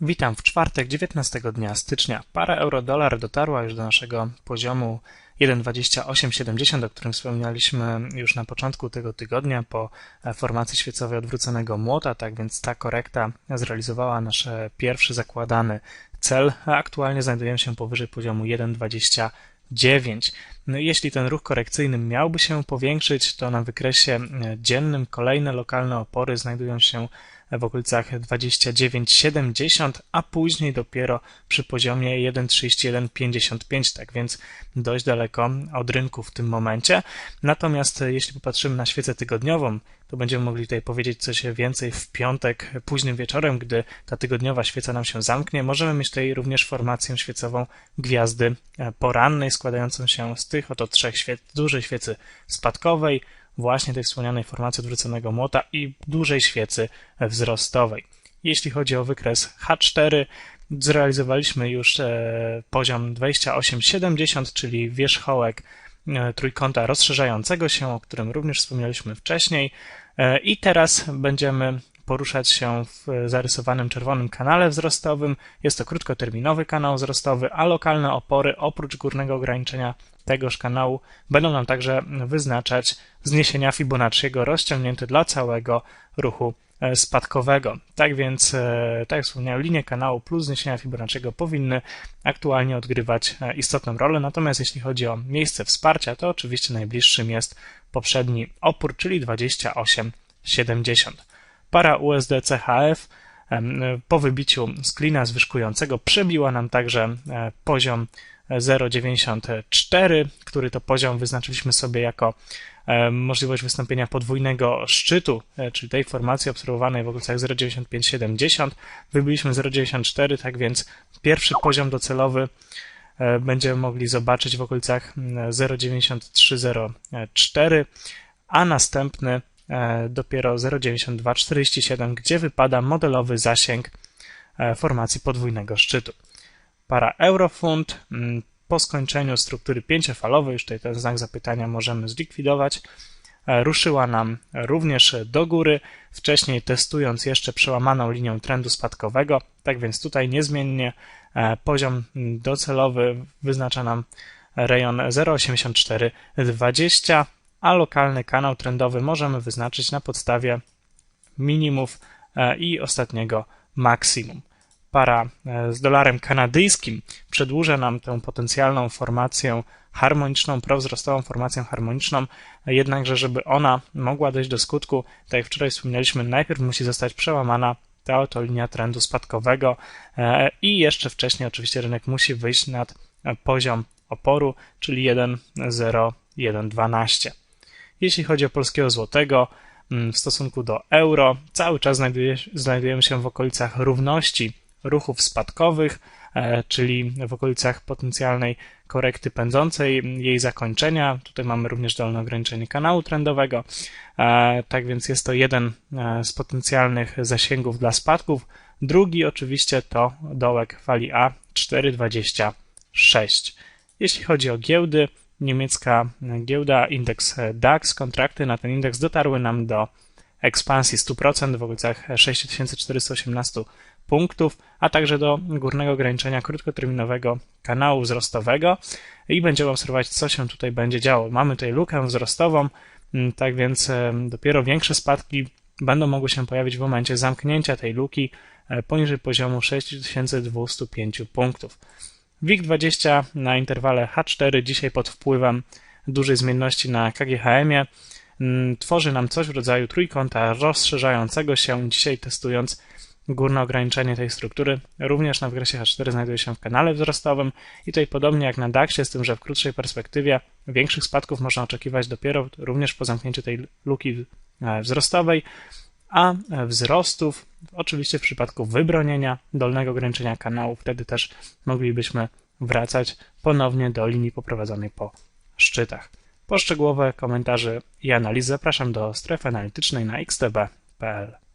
Witam w czwartek 19 dnia stycznia. Para euro-dolar dotarła już do naszego poziomu 1,2870, o którym wspomnialiśmy już na początku tego tygodnia po formacji świecowej odwróconego młota, tak więc ta korekta zrealizowała nasz pierwszy zakładany cel, aktualnie znajdujemy się powyżej poziomu 1,29. No jeśli ten ruch korekcyjny miałby się powiększyć, to na wykresie dziennym kolejne lokalne opory znajdują się w okolicach 29,70, a później dopiero przy poziomie 1,3155, tak więc dość daleko od rynku w tym momencie. Natomiast jeśli popatrzymy na świecę tygodniową, to będziemy mogli tutaj powiedzieć coś więcej w piątek późnym wieczorem, gdy ta tygodniowa świeca nam się zamknie. Możemy mieć tutaj również formację świecową gwiazdy porannej, składającą się z tych oto trzech świec, dużej świecy spadkowej, właśnie tej wspomnianej formacji odwróconego młota i dużej świecy wzrostowej. Jeśli chodzi o wykres H4, zrealizowaliśmy już e, poziom 28,70, czyli wierzchołek e, trójkąta rozszerzającego się, o którym również wspomnieliśmy wcześniej. E, I teraz będziemy poruszać się w zarysowanym czerwonym kanale wzrostowym. Jest to krótkoterminowy kanał wzrostowy, a lokalne opory oprócz górnego ograniczenia tegoż kanału będą nam także wyznaczać zniesienia Fibonacciego rozciągnięte dla całego ruchu e, spadkowego. Tak więc, e, tak jak wspomniałem, linie kanału plus zniesienia Fibonacciego powinny aktualnie odgrywać e, istotną rolę. Natomiast jeśli chodzi o miejsce wsparcia, to oczywiście najbliższym jest poprzedni opór, czyli 28,70. Para USD CHF po wybiciu sklina zwyżkującego przebiła nam także poziom 0,94, który to poziom wyznaczyliśmy sobie jako możliwość wystąpienia podwójnego szczytu, e, czyli tej formacji obserwowanej w okolicach 0,9570. Wybiliśmy 0,94, tak więc pierwszy poziom docelowy e, będziemy mogli zobaczyć w okolicach 0,9304, a następny e, dopiero 0,9247, gdzie wypada modelowy zasięg formacji podwójnego szczytu para eurofund. Mm, po skończeniu struktury pięciofalowej, już tutaj ten znak zapytania możemy zlikwidować, e, ruszyła nam również do góry, wcześniej testując jeszcze przełamaną linią trendu spadkowego, tak więc tutaj niezmiennie e, poziom docelowy wyznacza nam rejon 0,8420, a lokalny kanał trendowy możemy wyznaczyć na podstawie minimów e, i ostatniego maksimum para e, z dolarem kanadyjskim przedłuża nam tę potencjalną formację harmoniczną, prowzrostową formację harmoniczną, jednakże żeby ona mogła dojść do skutku, tak jak wczoraj wspomnieliśmy, najpierw musi zostać przełamana ta oto linia trendu spadkowego e, i jeszcze wcześniej oczywiście rynek musi wyjść nad poziom oporu, czyli 1,0112. Jeśli chodzi o polskiego złotego, mm, w stosunku do euro, cały czas znajduje, znajdujemy się w okolicach równości ruchów spadkowych, e, czyli w okolicach potencjalnej korekty pędzącej, jej zakończenia. Tutaj mamy również dolne ograniczenie kanału trendowego. E, tak więc jest to jeden e, z potencjalnych zasięgów dla spadków. Drugi oczywiście to dołek fali A 4,26. Jeśli chodzi o giełdy, niemiecka giełda, indeks DAX, kontrakty na ten indeks dotarły nam do ekspansji 100% w okolicach 6418 punktów, a także do górnego ograniczenia krótkoterminowego kanału wzrostowego i będziemy obserwować, co się tutaj będzie działo. Mamy tutaj lukę wzrostową, mm, tak więc dopiero większe spadki będą mogły się pojawić w momencie zamknięcia tej luki e, poniżej poziomu 6205 punktów. WIG20 na interwale H4 dzisiaj pod wpływem dużej zmienności na KGHM-ie tworzy nam coś w rodzaju trójkąta rozszerzającego się, dzisiaj testując Górne ograniczenie tej struktury również na wykresie H4 znajduje się w kanale wzrostowym i tutaj podobnie jak na DAXie, z tym, że w krótszej perspektywie większych spadków można oczekiwać dopiero również po zamknięciu tej luki e, wzrostowej, a wzrostów oczywiście w przypadku wybronienia dolnego ograniczenia kanału wtedy też moglibyśmy wracać ponownie do linii poprowadzonej po szczytach. Po szczegółowe komentarze i analizy zapraszam do strefy analitycznej na xtb.pl.